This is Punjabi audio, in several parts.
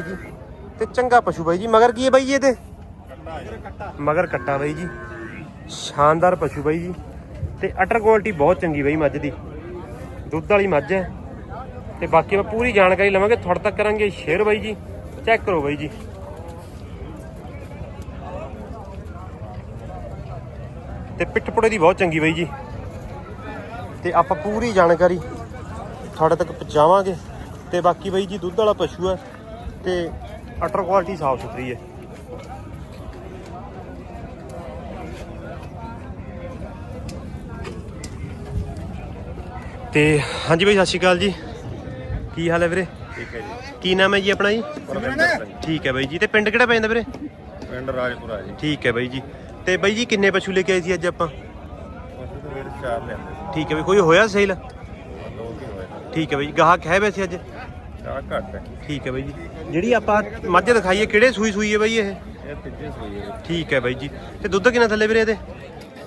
ਜੀ ਤੇ ਚੰਗਾ ਪਸ਼ੂ ਬਾਈ ਜੀ, ਮਗਰ ਕੀ ਹੈ ਬਾਈ ਜੀ ਇਹਦੇ? ਮਗਰ ਕੱਟਾ ਬਾਈ ਜੀ। ਸ਼ਾਨਦਾਰ ਪਸ਼ੂ ਬਾਈ ਜੀ। ਤੇ ਅਟਰ ਕੁਆਲਿਟੀ ਬਹੁਤ ਚੰਗੀ ਬਾਈ ਮੱਝ ਦੀ। ਦੁੱਧ ਵਾਲੀ ਮੱਝ ਹੈ। ਤੇ ਬਾਕੀ ਆਪਾਂ ਪੂਰੀ ਜਾਣਕਾਰੀ ਲਵਾਂਗੇ, ਤੁਹਾਡੇ ਤੱਕ ਕਰਾਂਗੇ ਸ਼ੇਅਰ ਬਾਈ ਜੀ। ਚੈੱਕ ਕਰੋ ਬਾਈ ਜੀ। ਤੇ ਪਿੱਠ ਪੁੜੇ ਦੀ ਬਹੁਤ ਚੰਗੀ ਬਾਈ ਜੀ। ਤੇ ਆਪਾਂ ਪੂਰੀ ਜਾਣਕਾਰੀ ਤੁਹਾਡੇ ਤੱਕ ਪਹੁੰਚਾਵਾਂਗੇ। ਤੇ ਬਾਕੀ ਬਾਈ ਜੀ, ਦੁੱਧ ਵਾਲਾ ਪਸ਼ੂ ਹੈ। ਤੇ ਅਟਰ ਕੁਆਲਿਟੀ ਸਾਫ਼ ਸੁਥਰੀ ਹੈ। ਤੇ ਹਾਂਜੀ ਬਾਈ ਸਤਿ ਸ਼੍ਰੀ ਅਕਾਲ ਜੀ। ਕੀ ਹਾਲ ਹੈ ਵੀਰੇ? ਠੀਕ ਹੈ ਜੀ। ਕੀ ਨਾਮ ਹੈ ਜੀ ਆਪਣਾ ਜੀ? ਪਰਮਿੰਦਰ ਸਿੰਘ। ਠੀਕ ਹੈ ਬਾਈ ਜੀ ਤੇ ਪਿੰਡ ਕਿਹੜਾ ਪੈਂਦਾ ਵੀਰੇ? ਪਿੰਡ ਰਾਜਪੁਰਾ ਜੀ। ਠੀਕ ਹੈ ਬਾਈ ਜੀ। ਤੇ ਬਾਈ ਜੀ ਕਿੰਨੇ ਪਸ਼ੂ ਲੈ ਕੇ ਆਏ ਸੀ ਅੱਜ ਆਪਾਂ? ਪਸ਼ੂ ਤਾਂ ਮੇਰੇ ਚਾਰ ਲੈਂਦੇ ਠੀਕ ਹੈ ਬਈ ਕੋਈ ਹੋਇਆ ਸੇਲ? ਸੀ ਹੋਏ। ਠੀਕ ਹੈ ਬਾਈ ਜੀ ਗਾਹਕ ਹੈ ਵੈਸੇ ਅੱਜ? ਚਾਹ ਘੱਟ ਹੈ। ਠੀਕ ਹੈ ਬਾਈ ਜੀ। ਜਿਹੜੀ ਆਪਾਂ ਮੱਝ ਦਿਖਾਈਏ ਕਿਹੜੇ ਸੂਈ ਸੂਈ ਹੈ ਬਾਈ ਇਹ? ਇਹ ਤੀਜੀ ਸੂਈ ਹੈ। ਠੀਕ ਹੈ ਬਾਈ ਜੀ। ਤੇ ਦੁੱਧ ਕਿੰਨਾ ਥੱਲੇ ਵੀਰੇ ਇਹਦੇ?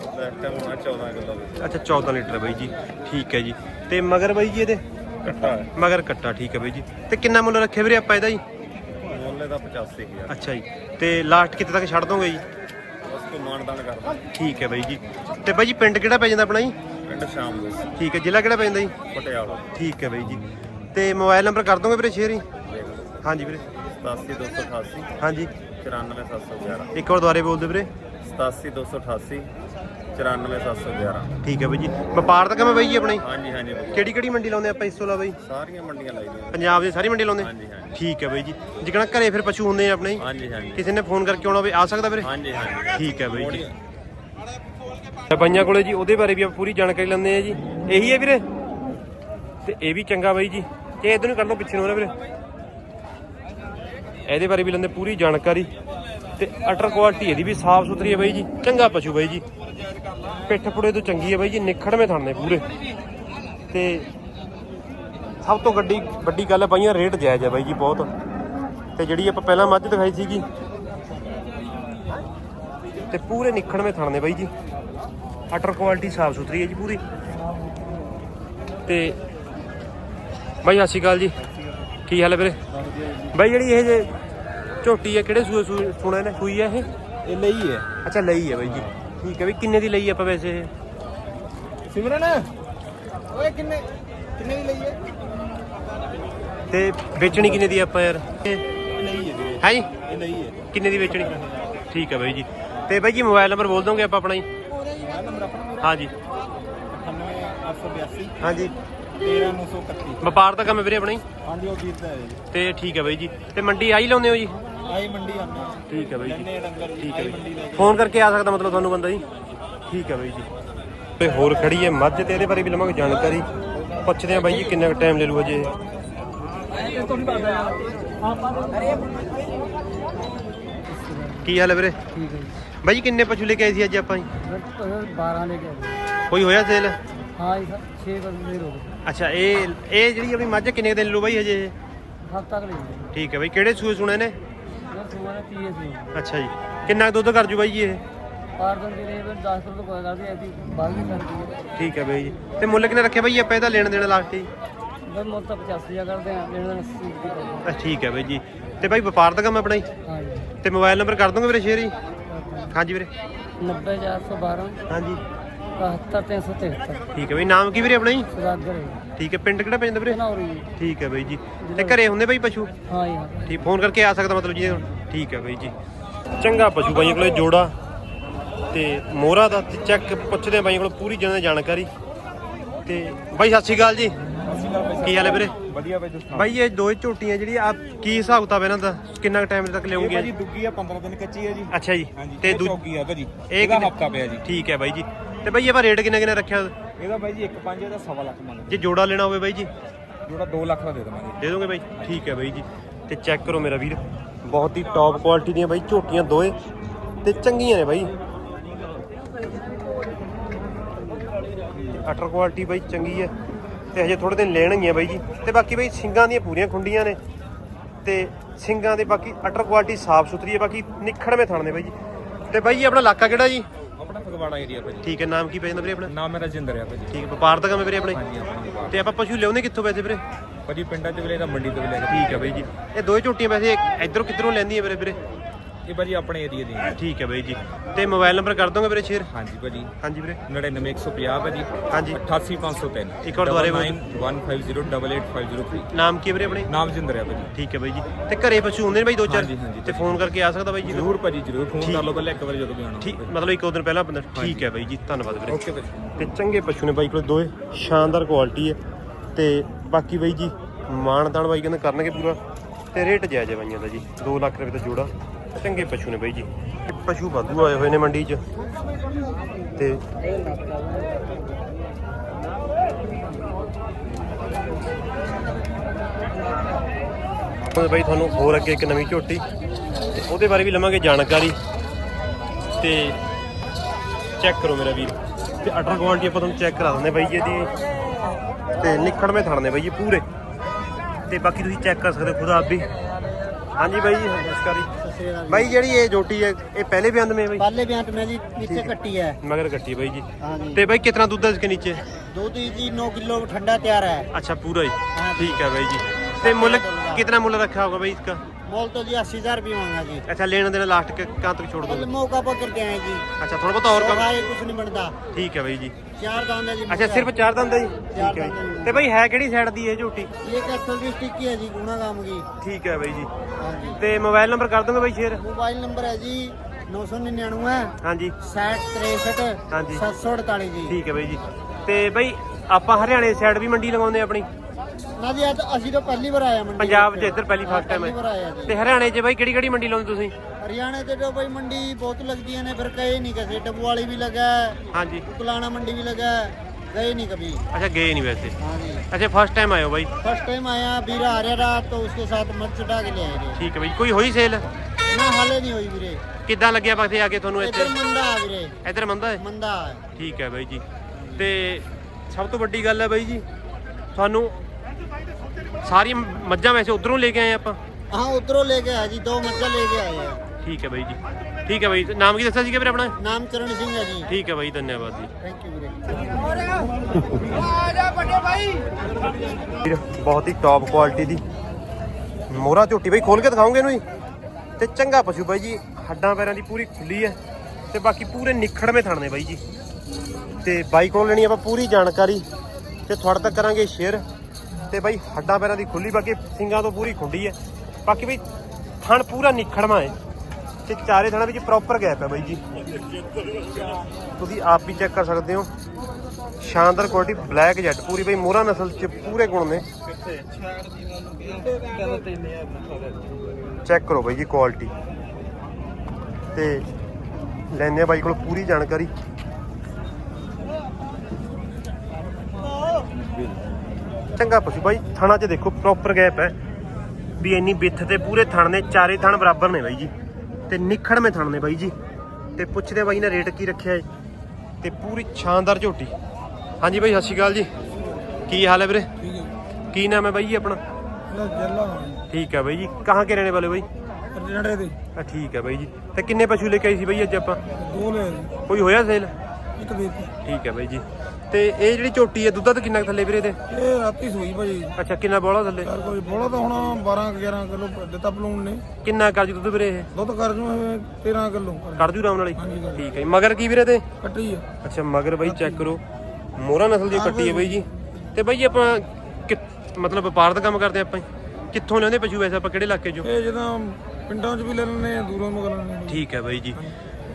ਉਹਦਾ ਇੱਕ ਟਾਈਮ ਹੋਣਾ 14 ਕਿਲੋ ਵਿੱਚ ਅੱਛਾ 14 ਲੀਟਰ ਬਾਈ ਜੀ। ਠੀਕ ਹੈ ਜੀ। ਤੇ ਮਗਰ ਬਾਈ ਜੀ ਇਹਦੇ? ਮਗਰ ਕੱਟਾ ਠੀਕ ਹੈ ਬਾਈ ਜੀ। ਤੇ ਕਿੰਨਾ ਮੁੱਲ ਰੱਖਿਆ ਵੀਰੇ ਆਪਾਂ ਇਹਦਾ ਜੀ? ਮੁੱਲੇ ਦਾ 85000 ਅੱਛਾ ਜੀ। ਤੇ ਲਾਸਟ ਕਿਤੇ ਤੱਕ ਛੱਡ ਦੋਗੇ ਜੀ? ਉਸ ਤੋਂ ਮਾਨਦਾਨ ਕਰਦਾ ਠੀਕ ਹੈ ਬਾਈ ਜੀ। ਤੇ ਬਾਈ ਜੀ ਪਿੰਡ ਕਿਹੜਾ ਪੈ ਜਾਂਦਾ ਆਪਣਾ ਜੀ? ਪਿੰਡ ਸ਼ਾਮ ਨੂੰ। ਠੀਕ ਹੈ ਜ਼ਿਲ੍ਹਾ ਕਿਹੜਾ ਪੈ ਜਾਂਦਾ ਜੀ? ਪਟਿਆਲਾ। ਠੀਕ ਹੈ ਬਾਈ ਜੀ। ਤੇ ਮੋਬਾਈਲ ਨੰਬਰ ਕਰ ਦੋਗੇ ਵੀਰੇ ਸ਼ੇਅਰ ਹੀ? ਹਾਂਜੀ ਵੀਰੇ। 87288 ਹਾਂਜੀ। 94711 ਇੱਕ ਵਾਰ। ਦੁਬਾਰੇ ਬੋਲ ਦਿਓ ਵੀਰੇ 87288 94711 ਠੀਕ ਹੈ ਬਾਈ ਜੀ। ਵਪਾਰ ਦਾ ਕੰਮ ਹੈ ਬਾਈ ਜੀ ਆਪਣਾ? ਹਾਂਜੀ ਹਾਂਜੀ। ਕਿਹੜੀ ਕਿਹੜੀ ਮੰਡੀ ਲਾਉਂਦੇ ਆਪਾਂ ਇਸ ਤੋਂ ਇਲਾਵਾ ਬਾਈ? ਸਾਰੀਆਂ ਮੰਡੀਆਂ ਲਾਈਆਂ। ਪੰਜਾਬ ਦੀ ਸਾਰੀ ਮੰਡੀ ਲਾਉਂਦੇ? ਹਾਂਜੀ ਹਾਂਜੀ। ਠੀਕ ਹੈ ਬਾਈ ਜੀ। ਜਿਕਣਾ ਘਰੇ ਫਿਰ ਪਸ਼ੂ ਹੁੰਦੇ ਆ ਆਪਣੇ? ਹਾਂਜੀ ਹਾਂਜੀ। ਕਿਸੇ ਨੇ ਫੋਨ ਕਰਕੇ ਆਉਣਾ ਹੋਵੇ ਆ ਸਕਦਾ ਵੀਰੇ? ਹਾਂਜੀ ਹਾਂਜੀ। ਠੀਕ ਹੈ ਬਾਈ ਜੀ। ਬਾਈਆਂ ਕੋਲੇ ਜੀ ਉਹਦੇ ਬਾਰੇ ਵੀ ਆਪਾਂ ਪੂਰੀ ਜਾਣਕਾਰੀ ਲੈਂਦੇ ਆ ਜੀ। ਇਹੀ ਹੈ ਵੀਰੇ। ਤੇ ਇਹ ਵੀ ਚੰਗਾ ਬਾਈ ਜੀ। ਇਹ ਇਧਰ ਨੂੰ ਕਰ ਲਓ, ਪਿੱਛੇ ਨੂੰ ਨਾ ਵੀਰੇ। ਇਹਦੇ ਬਾਰੇ ਵੀ ਲੈਂਦੇ ਪੂਰੀ ਜਾਣਕਾਰੀ। ਤੇ ਅਟਰ ਕੁਆਲਿਟੀ ਇਹਦੀ ਵੀ ਸਾਫ਼ ਸੁਥਰੀ ਹੈ ਬਾਈ ਜੀ, ਚੰਗਾ ਪਸ਼ੂ ਬਾਈ ਜੀ। ਪਿੱਠ ਪੁੜੇ ਤੋਂ ਚੰਗੀ ਹੈ ਬਾਈ ਜੀ, ਨਿਖੜਵੇਂ ਥਣਨੇ ਪੂਰੇ। ਤੇ ਸਭ ਤੋਂ ਵੱਡੀ ਵੱਡੀ ਗੱਲ ਹੈ ਬਾਈਆਂ, ਰੇਟ ਜਾਇਜ਼ ਹੈ ਬਾਈ ਜੀ ਬਹੁਤ। ਤੇ ਜਿਹੜੀ ਆਪਾਂ ਪਹਿਲਾਂ ਮੱਝ ਦਿਖਾਈ ਸੀਗੀ, ਤੇ ਪੂਰੇ ਨਿਖੜਵੇਂ ਥਣ ਨੇ ਬਾਈ ਜੀ। ਅਟਰ ਕੁਆਲਿਟੀ ਸਾਫ਼ ਸੁਥਰੀ ਹੈ ਜੀ ਪੂਰੀ। ਤੇ ਬਾਈ ਸਤਿ ਸ਼੍ਰੀ ਅਕਾਲ ਜੀ। ਕੀ ਹਾਲ ਹੈ ਵੀਰੇ? ਬਾਈ ਜਿਹੜੀ ਇਹ ਜੇ ਝੋਟੀ ਹੈ ਕਿਹੜੇ ਸੂਏ ਸੂਏ ਸੁਣੇ ਨੇ? ਸੂਈ ਹੈ ਇਹ? ਇਹ ਲਈ ਹੈ। ਅੱਛਾ ਲਈ ਹੈ ਬਾਈ ਜੀ। ਠੀਕ ਹੈ ਵੀ ਕਿੰਨੇ ਦੀ ਲਈ ਆਪਾਂ ਵੈਸੇ ਇਹ? ਸਿਮਰਨ ਓਏ ਕਿੰਨੇ ਕਿੰਨੇ ਦੀ ਲਈ ਹੈ? ਤੇ ਵੇਚਣੀ ਕਿੰਨੇ ਦੀ ਆਪਾਂ ਯਾਰ? ਲਈ ਹੈ ਵੀਰੇ। ਹੈ ਜੀ? ਇਹ ਲਈ ਹੈ। ਕਿੰਨੇ ਦੀ ਵੇਚਣੀ? ਠੀਕ ਹੈ ਬਾਈ ਜੀ। ਤੇ ਬਾਈ ਜੀ ਮੋਬਾਈਲ ਨੰਬਰ ਬੋਲ ਦੋਗੇ ਆਪਾਂ ਆਪਣਾ ਜੀ? ਮੇਰਾ। ਹਾਂਜੀ 98882 ਹਾਂਜੀ 13931 ਵਪਾਰ ਦਾ ਕੰਮ ਹੈ ਵੀਰੇ ਆਪਣਾ ਹਾਂਜੀ ਉਹ ਵੀਰ ਦਾ ਹੈ ਜੀ। ਤੇ ਠੀਕ ਹੈ ਬਾਈ ਜੀ। ਤੇ ਮੰਡੀ ਆਈ ਲਾਉਂਦੇ ਹੋ ਜੀ? ਆਈ ਮੰਡੀ ਆਉਂਦੇ ਠੀਕ ਹੈ ਬਾਈ ਜੀ। ਠੀਕ ਹੈ ਆਈ ਬਾਈ ਮੰਡੀ ਲੈ ਕੇ ਫੋਨ ਕਰਕੇ ਆ ਸਕਦਾ ਮਤਲਬ ਤੁਹਾਨੂੰ ਬੰਦਾ ਜੀ? ਠੀਕ ਹੈ ਬਾਈ ਜੀ। ਤੇ ਹੋਰ ਖੜੀ ਹੈ ਮੱਝ ਤੇ ਇਹਦੇ ਬਾਰੇ ਵੀ ਲਵਾਂਗੇ ਜਾਣਕਾਰੀ। ਪੁੱਛਦੇ ਆ ਬਾਈ ਜੀ ਕਿੰਨਾ ਕੁ ਟਾਈਮ ਲੈ ਲੂ ਅਜੇ। ਕੀ ਹਾਲ ਹੈ ਵੀਰੇ? ਠੀਕ ਹੈ ਬਾਈ ਜੀ ਕਿੰਨੇ ਪਸ਼ੂ ਲੈ ਕੇ ਆਏ ਸੀ ਅੱਜ ਆਪਾਂ ਜੀ? ਜੀ 12 ਲੈ ਕੇ ਆਏ। ਕੋਈ ਹੋਇਆ ਸੇਲ? ਹਾਂ ਜੀ 6 ਵਜੇ ਦੇ ਰੋਕ ਅੱਛਾ ਇਹ ਇਹ ਜਿਹੜੀ ਆਪਣੀ ਮੱਝ ਕਿੰਨੇ ਕੁ ਦਿਨ ਲੂ ਬਾਈ ਹਜੇ? ਇਹ? ਹਫਤਾ ਤੱਕ ਲੈ। ਜੀ ਠੀਕ ਹੈ ਬਾਈ ਕਿਹੜੇ ਸੂਏ ਸੁਣੇ ਨੇ? ਮੈਂ ਸੁਣਾ ਪੀਏ ਸੀ ਅੱਛਾ ਜੀ ਕਿੰਨਾ ਕੁ ਦੁੱਧ ਕਰ ਜੂ ਬਾਈ ਜੀ ਇਹ? ਪਾਰ ਦਿਨ ਦੀ ਰੇਟ 10 ਕਿਲੋ ਕੋਈ ਕਰਦੀ ਐ ਬਾਅਦ ਵੀ ਕਰਦੀ ਹੈ ਠੀਕ ਹੈ ਬਾਈ ਜੀ ਤੇ ਮੁੱਲ ਕਿੰਨਾ ਰੱਖਿਆ ਬਾਈ ਆਪਾਂ ਇਹਦਾ ਲੈਣ ਦੇਣ ਲਾਸਟ ਜੀ ਬਸ ਮੁੱਲ ਤਾਂ 85 ਆ ਕਰਦੇ ਆ ਲੈਣ ਦਾ 80 ਦੀ ਕਰਦੇ ਅੱਛਾ ਠੀਕ ਹੈ ਬਾਈ ਜੀ ਤੇ ਬਾਈ ਵਪਾਰ ਦਾ ਕੰਮ ਆਪਣਾ ਜੀ? ਹਾਂ ਜੀ। ਤੇ ਮੋਬਾਈਲ ਨੰਬਰ ਕਰ ਦੋਗੇ ਵੀਰੇ ਸ਼ੇਅਰ ਜੀ? ਹਾਂਜੀ ਵੀਰੇ। 90412 ਹਾਂਜੀ। 71373 ਠੀਕ ਹੈ ਬਾਈ ਨਾਮ ਕੀ ਵੀਰੇ ਆਪਣਾ ਜੀ? ਸੁਦਾਗਰ ਹੈ। ਠੀਕ ਹੈ ਪਿੰਡ ਕਿਹੜਾ ਪੈਂਦਾ ਵੀਰੇ? ਨੌਰੀ ਠੀਕ ਹੈ ਬਾਈ ਜੀ। ਤੇ ਘਰੇ ਹੁੰਦੇ ਬਾਈ ਪਸ਼ੂ? ਹਾਂ ਜੀ ਹਾਂ। ਠੀਕ ਫੋਨ ਕਰਕੇ ਆ ਸਕਦਾ ਮਤਲਬ ਜੀ ਠੀਕ ਹੈ ਬਾਈ ਜੀ। ਚੰਗਾ ਪਸ਼ੂ ਬਾਈ ਕੋਲੇ ਜੋੜਾ ਤੇ ਮੋਹਰਾ ਦਾ ਤੇ ਚੈੱਕ ਪੁੱਛਦੇ ਆ ਬਾਈ ਕੋਲ ਪੂਰੀ ਜਨ ਜਾਣਕਾਰੀ। ਤੇ ਬਾਈ ਸਤਿ ਸ਼੍ਰੀ ਅਕਾਲ ਜੀ। ਕੀ ਹਾਲ ਹੈ ਵੀਰੇ? ਵਧੀਆ ਬਾਈ ਦੋਸਤ ਬਾਈ ਇਹ ਦੋ ਝੋਟੀਆਂ ਜਿਹੜੀ ਆ ਕੀ ਹਿਸਾਬ ਕਿਤਾਬ ਇਹਨਾਂ ਦਾ? ਕਿੰਨਾ ਟਾਈਮ ਤੱਕ ਲਿਆਉਂਗੇ ਦੁੱਗੀ ਆ 15 ਦਿਨ ਕੱਚੀ ਹੈ ਜੀ। ਅੱਛਾ ਜੀ। ਤੇ ਦੂ ਆ ਭਾਜੀ ਇਹ ਇਹਦਾ ਕਿੰਨੇ- ਹਫਤਾ ਪਿਆ ਜੀ। ਠੀਕ ਹੈ ਬਾਈ ਜੀ। ਤੇ ਬਾਈ ਆਪਾਂ ਰੇਟ ਕਿੰਨਾ ਕਿੰਨਾ ਰੱਖਿਆ? ਇਹਦਾ ਬਾਈ ਜੀ 1.5 ਦਾ ਸਵਾ ਲੱਖ ਮੰਗਦੇ ਜੇ ਜੋੜਾ ਲੈਣਾ ਹੋਵੇ ਬਾਈ ਜੀ? ਜਿਹੜਾ 2 ਲੱਖ ਦਾ ਦੇ ਦਵਾਂਗੇ। ਦੇ ਦੋਗੇ ਬਾਈ? ਠੀਕ ਹੈ ਬਾਈ ਜੀ। ਤੇ ਚੈੱਕ ਕਰੋ ਮੇਰਾ ਵੀਰ। ਬਹੁਤ ਹੀ ਟੌਪ ਕੁਆਲਿਟੀ ਦੀਆਂ ਬਾਈ ਝੋਟੀਆਂ ਦੋਏ। ਤੇ ਚੰਗੀਆਂ ਨੇ ਬਾਈ। ਅਟਰ ਕੁਆਲਿਟੀ ਬਾਈ ਚੰਗੀ ਹੈ। ਤੇ ਹਜੇ ਥੋੜੇ ਦਿਨ ਲੈਣਗੀਆਂ ਬਾਈ ਜੀ। ਤੇ ਬਾਕੀ ਬਾਈ ਸਿੰਗਾਂ ਦੀਆਂ ਪੂਰੀਆਂ ਖੁੰਡੀਆਂ ਨੇ। ਤੇ ਸਿੰਗਾਂ ਦੇ ਬਾਕੀ ਅਟਰ ਕੁਆਲਿਟੀ ਸਾਫ਼ ਸੁਥਰੀ ਹੈ ਬਾਕੀ ਨਿਖੜਵੇਂ ਥਣ ਨੇ ਬਾਈ ਜੀ। ਤੇ ਬਾਈ ਜੀ ਆਪਣਾ ਇਲਾਕਾ ਕਿਹੜਾ ਜੀ? ਫਗਵਾੜਾ ਏਰੀਆ ਭਾਜੀ। ਠੀਕ ਹੈ ਨਾਮ ਕੀ ਪੈ ਜਾਂਦਾ ਵੀਰੇ ਆਪਣਾ? ਨਾਮ ਮੇਰਾ ਜਿੰਦਰ ਆ ਭਾਜੀ। ਠੀਕ ਹੈ ਵਪਾਰ ਦਾ ਕੰਮ ਹੈ ਵੀਰੇ ਆਪਣੇ? ਹਾਂਜੀ ਆਪਣੀ। ਤੇ ਆਪਾਂ ਪਸ਼ੂ ਲਿਆਉਂਦੇ ਕਿੱਥੋਂ ਵੈਸੇ ਵੀਰੇ? ਭਾਜੀ ਪਿੰਡਾਂ 'ਚ ਵੀ ਲੈਣਾ ਮੰਡੀ ਤੋਂ ਵੀ ਲੈਣਾ ਠੀਕ ਹੈ ਬਾਈ ਜੀ। ਇਹ ਦੋਏ ਝੋਟੀਆਂ ਵੈਸੇ ਇਧਰੋਂ ਕਿੱਧਰੋਂ ਲੈਂਦੀਆਂ ਵੀਰੇ ਵੀਰੇ? ਇਹ ਭਾਜੀ ਆਪਣੇ ਏਰੀਆ ਦੀ ਹੈ। ਠੀਕ ਹੈ ਬਾਈ ਜੀ। ਤੇ ਮੋਬਾਈਲ ਨੰਬਰ ਕਰ ਦੋਗੇ ਵੀਰੇ ਸ਼ੇਅਰ? ਹਾਂਜੀ ਭਾਜੀ। ਹਾਂਜੀ ਵੀਰੇ। 99150 ਭਾਜੀ। ਹਾਂਜੀ। 88503 ਇੱਕ ਵਾਰ ਦੁਬਾਰੇ ਬੋਲ। 9150888503 ਨਾਮ ਕੀ ਹੈ ਵੀਰੇ ਆਪਣੇ? ਨਾਮ ਜਿੰਦਰ ਹੈ ਭਾਜੀ। ਠੀਕ ਹੈ ਬਾਈ ਜੀ। ਤੇ ਘਰੇ ਪਸ਼ੂ ਹੁੰਦੇ ਨੇ ਬਾਈ ਦੋ ਚਾਰ? ਹਾਂਜੀ, ਹਾਂਜੀ। ਤੇ ਫੋਨ ਕਰਕੇ ਆ ਸਕਦਾ ਬਾਈ ਜੀ? ਜ਼ਰੂਰ ਭਾਜੀ ਜ਼ਰੂਰ। ਫੋਨ। ਕਰ ਲਓ ਪਹਿਲਾਂ ਇੱਕ ਵਾਰ ਜਦੋਂ ਵੀ ਆਉਣਾ ਠੀਕ। ਮਤਲਬ ਇੱਕ ਦੋ ਦਿਨ ਪਹਿਲਾਂ ਬੰਦਾ ਠੀਕ ਹੈ ਬਾਈ ਜੀ ਧੰਨਵਾਦ ਵੀਰੇ। ਓਕੇ ਭਾਜੀ। ਤੇ ਚੰਗੇ ਪਸ਼ੂ ਨੇ ਬਾਈ ਕੋਲ ਦੋਏ। ਸ਼ਾਨਦਾਰ ਕੁਆਲਿਟੀ ਹੈ। ਤੇ ਬਾਕੀ ਬਾਈ ਜੀ ਮਾਨਦਾਨ ਬਾਈ ਕਹਿੰਦੇ ਕਰਨਗੇ ਪੂਰਾ। ਤੇ ਰੇਟ ਜਾਇਜ਼ ਹੈ ਬਾਈਆਂ ਦਾ ਜੀ। 2 ਲੱਖ ਰੁਪਏ ਦਾ ਜੋੜਾ। ਚੰਗੇ ਪਸ਼ੂ ਨੇ ਬਾਈ ਜੀ। ਪਸ਼ੂ ਵਾਧੂ ਆਏ ਹੋਏ ਨੇ ਮੰਡੀ 'ਚ। ਤੇ ਬਾਈ ਤੁਹਾਨੂੰ ਹੋਰ ਅੱਗੇ ਇੱਕ ਨਵੀਂ ਝੋਟੀ। ਤੇ ਉਹਦੇ ਬਾਰੇ ਵੀ ਲਵਾਂਗੇ ਜਾਣਕਾਰੀ। ਤੇ ਚੈੱਕ ਕਰੋ ਮੇਰਾ ਵੀਰ। ਤੇ ਅਟਰ ਕੁਆਲਿਟੀ ਆਪਾਂ ਤੁਹਾਨੂੰ ਚੈੱਕ ਕਰਾ ਦਿੰਦੇ ਬਾਈ ਜੀ ਇਹਦੀ। ਤੇ ਨਿਖੜਵੇਂ ਥੜਨੇ ਬਾਈ ਜੀ ਪੂਰੇ। ਤੇ ਬਾਕੀ ਤੁਸੀਂ ਚੈੱਕ ਕਰ ਸਕਦੇ ਖੁਦ ਆਪ ਵੀ। ਹਾਂਜੀ ਬਾਈ ਜੀ ਨਮਸਕਾਰ ਜੀ। ਬਾਈ ਜਿਹੜੀ ਇਹ ਜੋਟੀ ਹੈ ਇਹ ਪਹਿਲੇ ਬਿਆਨ में है ਬਾਈ पाले ब्यांत में जी नीचे कट्टी है मगर कट्टी है बाई जी हाँ जी ਤੇ ਬਾਈ कितना दूध है इसके नीचे दूध जी नौ किलो ठंडा तैयार है अच्छा पूरा ही हाँ जी। ठीक है भाई जी ते मुल्ल कितना मुल्ल रखा होगा भाई इसका मोल तो जी अस्सी हजार भी मांगा जी अच्छा लेना देना लास्ट के कहाँ तक छोड़ कल दोगे मौका पर करके आए जी अच्छा थोड़ा बहुत और कम भाई कुछ नहीं बनता ठीक है भाई जी चार दाम है जी अच्छा सिर्फ चार दंद है जी चार ठीक है दंद है जी जी। ते भाई है केड़ी साइड दी है झोटी ये कैथल डिस्ट्रिक्ट की है जी गुना गांव की ठीक है भाई जी हाँ जी ਤੇ ਮੋਬਾਈਲ ਨੰਬਰ ਕਰ ਦੋਗੇ ਬਾਈ ਸ਼ੇਅਰ मोबाइल नंबर है जी नौ सौ निन्यानवे ਹਾਂਜੀ साठ तिरसठ हाँ जी। सात सौ अड़तालीस जी ਠੀਕ ਹੈ ਬਾਈ ਜੀ ਤੇ ਬਾਈ ਆਪਾਂ ਹਰਿਆਣੇ ਸਾਈਡ ਵੀ ਮੰਡੀ ਲਗਾਉਂਦੇ ਆ ਆਪਣੀ ना जी आज ਅਸੀਂ तो पहली बार आया मंडी ਪੰਜਾਬ 'ਚ पे। ਇੱਧਰ ਪਹਿਲੀ हाँ, ਫਸਟ ਟਾਈਮ पहली बार आया ਹੈ जी ਤੇ ਹਰਿਆਣੇ 'ਚ ਬਾਈ ਕਿਹੜੀ ਕਿਹੜੀ ਮੰਡੀ ਲਾਉਂਦੇ ਤੁਸੀਂ हरियाणा से तो भाई मंडी बहुत लगती है ने फिर गए नहीं कैसे डबुआड़ी भी लगा है ਹਾਂਜੀ कुलाना मंडी भी लगा है गए नहीं कभी ਅੱਛਾ ਗਏ ਨਹੀਂ ਵੈਸੇ हाँ जी ਅੱਛਾ ਫਸਟ ਟਾਈਮ ਆਇਓ ਬਾਈ फर्स्ट टाइम आया बीरा आ रहा तो उसके साथ मत चटा के ले आए रे ਠੀਕ ਹੈ ਬਾਈ ਕੋਈ ਹੋਈ ਸੇਲ ना हाले नहीं हुई ਵੀਰੇ ਕਿੱਦਾਂ ਲੱਗਿਆ ਪਾਸੇ ਆ ਕੇ ਤੁਹਾਨੂੰ ਇੱਥੇ ਇੱਧਰ ਮੰਦਾ ਆ ਵੀਰੇ ਇੱਧਰ ਮੰਦਾ ਹੈ ਮੰਦਾ ਹੈ ਠੀਕ ਹੈ ਬਾਈ ਜੀ ਤੇ ਸਭ ਤੋਂ ਵੱਡੀ ਗੱਲ ਹੈ ਬਾਈ ਜੀ ਤੁਹਾਨੂੰ ਸਾਰੀਆਂ ਮੱਝਾਂ ਵੈਸੇ ਉਧਰੋਂ ਲੈ ਕੇ ਆਏ ਆਪਾਂ? ਹਾਂ ਉਧਰੋਂ ਲੈ ਕੇ ਆਇਆ ਜੀ ਦੋ ਮੱਝਾਂ ਲੈ ਕੇ ਆਏ ਆ। ਠੀਕ ਹੈ ਬਾਈ ਜੀ। ਠੀਕ ਹੈ ਬਾਈ ਨਾਮ ਕੀ ਦੱਸਿਆ ਸੀਗਾ ਵੀਰੇ ਆਪਣਾ? ਨਾਮ ਚਰਨ ਸਿੰਘ ਹੈ ਜੀ। ਠੀਕ ਹੈ ਬਾਈ ਧੰਨਵਾਦ ਜੀ। ਥੈਂਕ ਯੂ ਵੀਰੇ। ਵੀਰ ਬਹੁਤ ਹੀ ਟੌਪ ਕੁਆਲਿਟੀ ਦੀ ਮੋਹਰਾ ਝੋਟੀ ਬਾਈ ਖੋਲ ਕੇ ਦਿਖਾਉਂਗੇ ਇਹਨੂੰ ਜੀ। ਤੇ ਚੰਗਾ ਪਸ਼ੂ ਬਾਈ ਜੀ ਹੱਡਾਂ ਪੈਰਾਂ ਦੀ ਪੂਰੀ ਖੁੱਲੀ ਹੈ ਤੇ ਬਾਕੀ ਪੂਰੇ ਨਿਖੜਵੇਂ ਥਣਨੇ ਬਾਈ ਜੀ। ਤੇ ਬਾਈ ਕੋਲ ਲੈਣੀ ਆਪਾਂ ਪੂਰੀ ਜਾਣਕਾਰੀ ਤੇ ਤੁਹਾਡੇ ਤੱਕ ਕਰਾਂਗੇ ਸ਼ੇਅਰ। ਤੇ ਬਾਈ ਹੱਡਾਂ ਪੈਰਾਂ ਦੀ ਖੁੱਲੀ ਬਾਕੀ ਸਿੰਗਾਂ ਤੋਂ ਪੂਰੀ ਖੁੰਡੀ ਹੈ। ਬਾਕੀ ਬਈ ਥਣ ਪੂਰਾ ਨਿਖੜਵਾ ਹੈ ਤੇ ਚਾਰੇ ਥਣਾਂ ਵਿੱਚ ਪ੍ਰੋਪਰ ਗੈਪ ਹੈ ਬਾਈ ਜੀ। ਤੁਸੀਂ ਆਪ ਵੀ ਚੈੱਕ ਕਰ ਸਕਦੇ ਹੋ। ਸ਼ਾਨਦਾਰ ਕੁਆਲਿਟੀ ਬਲੈਕ ਜੈਟ ਪੂਰੀ ਬਈ ਮੋਹਰਾ ਨਸਲ ਚ ਪੂਰੇ ਗੁਣ ਨੇ। ਚੈੱਕ ਕਰੋ ਬਾਈ ਜੀ ਕੁਆਲਿਟੀ ਤੇ ਲੈਣੇ ਆ ਬਾਈ ਕੋਲ ਪੂਰੀ ਜਾਣਕਾਰੀ। ਚੰਗਾ ਪਸ਼ੂ ਬਾਈ ਥਣਾ 'ਚ ਦੇਖੋ ਪ੍ਰੋਪਰ ਗੈਪ ਹੈ। ਵੀ ਇੰਨੀ ਵਿੱਥ ਤੇ ਪੂਰੇ ਥਣ ਨੇ ਚਾਰੇ ਥਣ ਬਰਾਬਰ ਨੇ ਬਾਈ ਜੀ। ਤੇ ਨਿਖੜਵੇਂ ਥਣ ਨੇ ਬਾਈ ਜੀ। ਤੇ ਪੁੱਛਦੇ ਬਾਈ ਨੇ ਰੇਟ ਕੀ ਰੱਖਿਆ ਹੈ। ਤੇ ਪੂਰੀ ਸ਼ਾਨਦਾਰ ਝੋਟੀ। ਹਾਂਜੀ ਬਾਈ ਸਤਿ ਸ਼੍ਰੀ ਅਕਾਲ ਜੀ। ਕੀ ਹਾਲ ਹੈ ਵੀਰੇ? ਕੀ ਨਾਮ ਹੈ ਬਾਈ ਜੀ ਆਪਣਾ? ਜੱਲਾ ਠੀਕ ਹੈ ਬਾਈ ਜੀ। ਕਹਾਂ ਕੇ ਰਹਿਣੇ ਵਾਲੇ ਬਾਈ? ਰਜੜੇ ਦੇ। ਆ ਠੀਕ ਹੈ ਬਾਈ ਜੀ। ਤੇ ਕਿੰਨੇ ਪਸ਼ੂ ਲੈ ਕੇ ਆਈ ਸੀ ਬਾਈ ਅੱਜ ਆਪਾਂ? ਦੋ ਲੈ ਕੋਈ ਹੋਇਆ ਸੇਲ ਇੱਕ ਠੀਕ ਹੈ ਬਾਈ ਜੀ। ਤੇ ਇਹ ਜਿਹੜੀ ਝੋਟੀ ਹੈ ਦੁੱਧ ਤਾਂ ਕਿੰਨਾ ਕੁ ਥੱਲੇ ਵੀਰੇ ਦੇ ਇਹ ਰਾਤੀ ਸੋਈ ਭਾਜੀ। ਅੱਛਾ ਕਿੰਨਾ ਬੋਲਾ ਥੱਲੇ? ਯਾਰ ਕੋਈ ਬੋਲਾ ਤਾਂ ਹੁਣ 12 11 ਕਿਲੋ ਦਿੱਤਾ ਪਲੂਣ ਨੇ। ਕਿੰਨਾ ਕਰ ਜੂ ਦੁੱਧ ਵੀਰੇ ਇਹ? ਦੁੱਧ ਕਰ ਜੂ 13 ਕਿਲੋ। ਕੱਢ ਜੂ ਰਾਮ ਨਾਲ ਹੀ? ਹਾਂਜੀ, ਕੱਢ। ਠੀਕ ਹੈ ਜੀ। ਮਗਰ ਕੀ ਵੀਰੇ ਤੇ ਕੱਟੀ ਆ। ਅੱਛਾ ਮਗਰ ਬਾਈ ਚੈੱਕ ਕਰੋ। ਮੋਹਰਾ ਨਸਲ ਦੀ ਕੱਟੀ ਹੈ ਬਾਈ ਜੀ। ਤੇ ਬਾਈ ਜੀ ਆਪਾਂ ਕਿ- ਮਤਲਬ ਵਪਾਰ ਦਾ ਕੰਮ ਕਰਦੇ ਆਪਾਂ ਜੀ? ਕਿੱਥੋਂ ਲਿਆਉਂਦੇ ਪਸ਼ੂ ਵੈਸੇ ਆਪਾਂ ਕਿਹੜੇ ਇਲਾਕੇ ਚੋਂ? ਇਹ ਜਦੋਂ ਪਿੰਡਾਂ 'ਚ ਵੀ ਲੈ ਲੈਣੇ ਆ ਦੂਰੋਂ ਲੈ ਲੈਣੇ ਠੀਕ ਹੈ ਬਾਈ ਜੀ।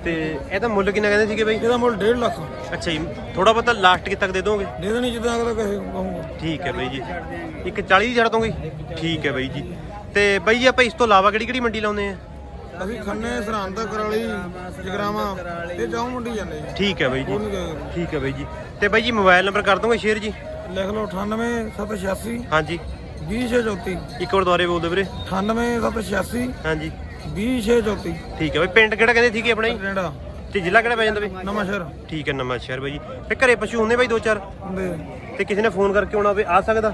ਤੇ ਇਹਦਾ ਮੁੱਲ ਕਿੰਨਾ ਕਹਿੰਦੇ ਸੀਗੇ ਬਾਈ? ਇਹਦਾ ਮੁੱਲ 1.5 ਲੱਖ। ਅੱਛਾ ਜੀ ਥੋੜਾ ਬਹੁਤਾ ਲਾਸਟ ਕਿੱਥੇ ਤੱਕ ਦੇ ਦੋਗੇ? ਦੇ ਦੇਣੀ ਜਿੱਦਾਂ ਅਗਲਾ ਕਹੇ ਕਹੂੰਗਾ। ਠੀਕ ਹੈ ਬਾਈ ਜੀ। ਇੱਕ 40 ਦੀ ਛੱਡ ਦੋਗੇ ਠੀਕ ਹੈ ਬਾਈ ਜੀ। ਤੇ ਬਾਈ ਜੀ ਆਪਾਂ ਇਸ ਤੋਂ ਇਲਾਵਾ ਕਿਹੜੀ ਕਿਹੜੀ ਮੰਡੀ ਲਾਉਂਦੇ ਆ? ਅਸੀਂ ਖੰਨੇ ਸਰਹੰਦ ਕਰਾਲੀ ਜਗਰਾਵਾਂ ਤੇ ਜਾਉ ਮੰਡੀ ਜਾਂਦੇ ਜੀ ਠੀਕ ਹੈ ਬਾਈ ਜੀ। ਠੀਕ ਹੈ ਬਾਈ ਜੀ। ਤੇ ਬਾਈ ਜੀ ਮੋਬਾਈਲ ਨੰਬਰ ਕਰ ਦੋਗੇ ਸ਼ੇਅਰ ਜੀ? ਲਿਖ ਲਓ 98 786 ਹਾਂਜੀ। 2034 ਇੱਕ ਵਾਰ ਦੁਬਾਰੇ ਬੋਲ ਦਿਓ ਵੀਰੇ 98 786 ਹਾਂਜੀ 2034 ਠੀਕ ਹੈ ਬਾਈ ਪਿੰਡ ਕਿਹੜਾ ਕਹਿੰਦੇ ਸੀਗੇ ਆਪਣਾ ਜੀ? ਕੈਨੇਡਾ ਤੇ ਜ਼ਿਲ੍ਹਾ ਕਿਹੜਾ ਪੈ ਜਾਂਦਾ ਬਾਈ? ਨਵਾਂ ਸ਼ਹਿਰ ਠੀਕ ਹੈ ਨਵਾਂ ਸ਼ਹਿਰ ਬਾਈ ਜੀ। ਤੇ ਘਰੇ ਪਸ਼ੂ ਹੁੰਦੇ ਬਾਈ ਦੋ ਚਾਰ ਹੁੰਦੇ ਤੇ ਕਿਸੇ ਨੇ ਫੋਨ ਕਰਕੇ ਆਉਣਾ ਹੋਵੇ ਆ ਸਕਦਾ?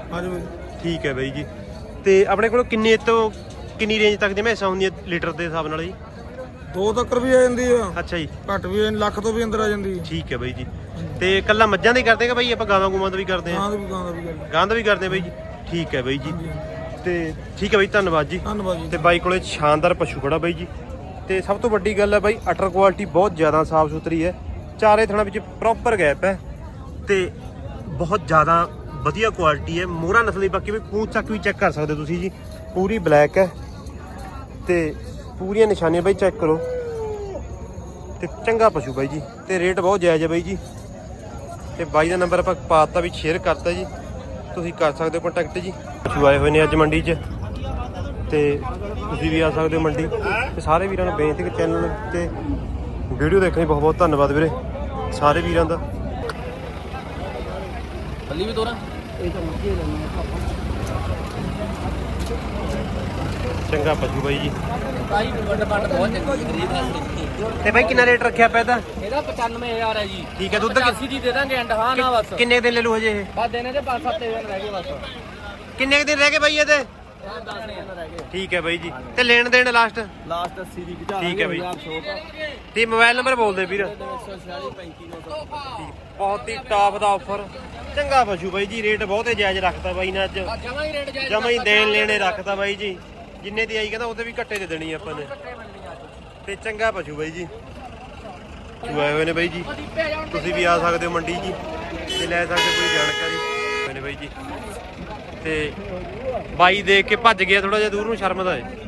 ਠੀਕ ਹੈ ਬਾਈ ਜੀ। ਤੇ ਆਪਣੇ ਕੋਲ ਕਿੰਨੇ ਤੋਂ ਕਿੰਨੀ ਰੇਂਜ ਤੱਕ ਦੀਆਂ ਮੈਸਾਂ ਹੁੰਦੀਆਂ ਲੀਟਰ ਦੇ ਹਿਸਾਬ ਨਾਲ ਜੀ? ਦੋ ਤੱਕਰ ਵੀ ਆ ਜਾਂਦੀ ਆ। ਅੱਛਾ ਜੀ। ਘੱਟ ਵੀ ਲੱਖ ਤੋਂ ਵੀ ਅੰਦਰ ਆ ਜਾਂਦੀ ਠੀਕ ਹੈ ਬਾਈ ਜੀ। ਤੇ ਕੱਲਾ ਮੱਝਾਂ ਦਾ ਕਰਦੇ ਕਿ ਬਾਈ ਆਪਾਂ ਗਾਵਾਂ ਗੂਵਾਂ ਦਾ ਵੀ ਕਰਦੇ ਆ? ਦੀ ਵੀ ਗਾਂ ਦਾ ਵੀ ਕਰਦੇ ਆ। ਬਾਈ ਜੀ। ਠੀਕ ਹੈ ਬਾਈ ਜੀ। ਤੇ ਠੀਕ ਹੈ ਬਾਈ ਧੰਨਵਾਦ ਜੀ। ਧੰਨਵਾਦ ਜੀ। ਤੇ ਬਾਈ ਕੋਲੇ ਸ਼ਾਨਦਾਰ ਪਸ਼ੂ ਖੜਾ ਬਾਈ ਜੀ। ਤੇ ਸਭ ਤੋਂ ਵੱਡੀ ਗੱਲ ਹੈ ਬਾਈ ਅਟਰ ਕੁਆਲਿਟੀ ਬਹੁਤ ਜ਼ਿਆਦਾ ਸਾਫ਼ ਸੁਥਰੀ ਹੈ। ਚਾਰੇ ਥਣਾ ਵਿੱਚ ਪ੍ਰੋਪਰ ਗੈਪ ਹੈ। ਤੇ ਬਹੁਤ ਜ਼ਿਆਦਾ ਵਧੀਆ ਕੁਆਲਿਟੀ ਹੈ। ਮੋਹਰਾ ਨਸਲ ਦੀ ਬਾਕੀ ਵੀ ਪੂੰਛ ਚੱਕ ਵੀ ਚੈੱਕ ਕਰ ਸਕਦੇ ਹੋ ਤੁਸੀਂ ਜੀ। ਪੂਰੀ ਬਲੈਕ ਹੈ। ਤੇ ਪੂਰੀਆਂ ਨਿਸ਼ਾਨੀਆਂ ਬਾਈ ਚੈੱਕ ਕਰੋ। ਤੇ ਚੰਗਾ ਪਸ਼ੂ ਬਾਈ ਜੀ। ਤੇ ਰੇਟ ਬਹੁਤ ਜਾਇਜ਼ ਹੈ ਬਾਈ ਜੀ। ਤੇ ਬਾਈ ਦਾ ਨੰਬਰ ਆਪਾਂ ਪਾਤਾ ਵੀ ਸ਼ੇਅਰ ਕਰਤਾ ਜੀ। ਤੁਸੀਂ ਕਰ ਸਕਦੇ ਹੋ ਕੰਟੈਕਟ ਜੀ। ਪਸ਼ੂ ਆਏ ਹੋਏ ਨੇ ਅੱਜ ਮੰਡੀ 'ਚ। ਤੇ ਤੁਸੀਂ ਵੀ ਆ ਸਕਦੇ ਹੋ ਮੰਡੀ। ਤੇ ਸਾਰੇ ਵੀਰਾਂ ਨੂੰ ਬੇਨਤੀ ਕਿ ਚੈਨਲ ਤੇ ਵੀਡੀਓ ਦੇਖਣ ਲਈ ਬਹੁਤ ਬਹੁਤ ਧੰਨਵਾਦ ਵੀਰੇ। ਸਾਰੇ ਵੀਰਾਂ ਦਾ। ਬੱਲੀ ਵੀ ਦੋਰਾ ਇਹ ਤਾਂ ਮੁੱਕੇ ਲੈਣੀ ਚੰਗਾ ਪਸ਼ੂ ਬਾਈ ਜੀ। ਤਾਈ ਵੱਡ ਵੱਡ ਬਹੁਤ ਚੰਗੀ ਗਰੀਬ ਨਾਲ ਤੇ ਬਾਈ ਕਿੰਨਾ ਰੇਟ ਰੱਖਿਆ ਪਿਆ ਇਹਦਾ? ਇਹਦਾ 95000 ਹੈ ਜੀ। ਠੀਕ ਹੈ ਦੁੱਧ ਕਿ- 85 ਦੀ ਦੇ ਦਾਂਗੇ ਐਂਡ ਹਾਂ ਨਾ ਬਸ। ਕਿੰਨੇ ਦਿਨ ਲੈ ਲੂ ਹਜੇ ਇਹ? ਬਸ ਦੇਣੇ ਦੇ 5-7 ਦਿਨ ਰਹਿ ਗਏ ਬਸ। ਕਿੰਨੇ ਦਿਨ ਰਹਿ ਗਏ ਬਾਈ ਇਹਦੇ? 10 ਦਿਨ ਰਹਿ ਗਏ। ਠੀਕ ਹੈ ਬਾਈ ਜੀ। ਤੇ ਲੈਣ ਦੇਣ ਲਾਸਟ ਲਾਸਟ 80 ਦੀ ਘਟਾ ਠੀਕ ਹੈ ਬਈ। ਤੇ। ਮੋਬਾਈਲ ਨੰਬਰ ਬੋਲ ਦੇ ਵੀਰ 146 35 ਬਹੁਤ ਹੀ ਟਾਪ ਦਾ ਆਫਰ ਚੰਗਾ ਪਸ਼ੂ ਬਾਈ ਜੀ ਰੇਟ ਬਹੁਤੇ ਜਾਇਜ਼ ਰੱਖਤਾ ਬਾਈ ਨੇ ਅੱਜ। ਜਮਾ ਹੀ ਰੇਟ ਜਾਇਜ਼ ਜਮਾ ਹੀ ਦੇਣ ਲੈਣੇ ਰੱਖਤਾ ਬਾਈ ਜੀ। ਜਿੰਨੇ ਦੀ ਆਈ ਕਹਿੰਦਾ ਉਹਦੇ ਵੀ ਘੱਟੇ ਦੇ ਦੇਣੀ ਆਪਾਂ ਨੇ। ਤੇ ਚੰਗਾ ਪਸ਼ੂ ਬਾਈ ਜੀ। ਪਸ਼ੂ ਆਏ ਹੋਏ ਨੇ ਬਾਈ ਜੀ। ਤੁਸੀਂ ਵੀ ਆ ਸਕਦੇ ਹੋ ਮੰਡੀ ਜੀ। ਤੇ ਲੈ ਸਕਦੇ ਕੋਈ ਜਾਣਕਾਰੀ। ਹੋਏ ਨੇ ਬਾਈ ਜੀ। ਤੇ ਬਾਈ ਦੇਖ ਕੇ ਭੱਜ ਗਿਆ ਥੋੜਾ ਜਿਹਾ ਦੂਰ ਨੂੰ ਸ਼ਰਮਦਾ ਹੈ